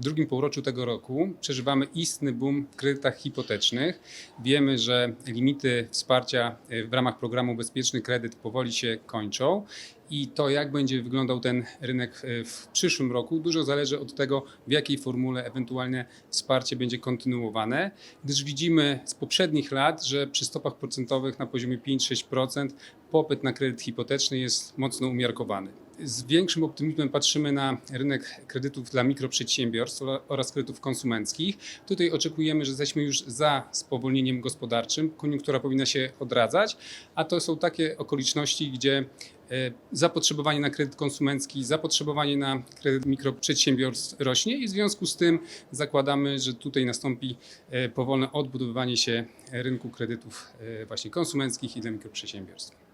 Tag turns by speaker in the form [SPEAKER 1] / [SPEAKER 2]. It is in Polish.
[SPEAKER 1] w drugim półroczu tego roku przeżywamy istny boom w kredytach hipotecznych. Wiemy, że limity wsparcia e, w ramach programu Bezpieczny Kredyt powoli się kończą. I to, jak będzie wyglądał ten rynek e, w przyszłym roku, dużo zależy od tego, w jakiej formule ewentualne wsparcie będzie kontynuowane, gdyż widzimy z poprzednich lat, że przy stopach procentowych na poziomie 5-6% popyt na kredyt hipoteczny jest mocno umiarkowany. Z większym optymizmem patrzymy na rynek kredytów dla mikroprzedsiębiorstw oraz kredytów konsumenckich. Tutaj oczekujemy, że jesteśmy już za spowolnieniem gospodarczym. Koniunktura powinna się odradzać, a to są takie okoliczności, gdzie e, zapotrzebowanie na kredyt konsumencki, zapotrzebowanie na kredyt mikroprzedsiębiorstw rośnie i w związku z tym zakładamy, że tutaj nastąpi e, powolne odbudowywanie się rynku kredytów e, właśnie konsumenckich i dla mikroprzedsiębiorstw.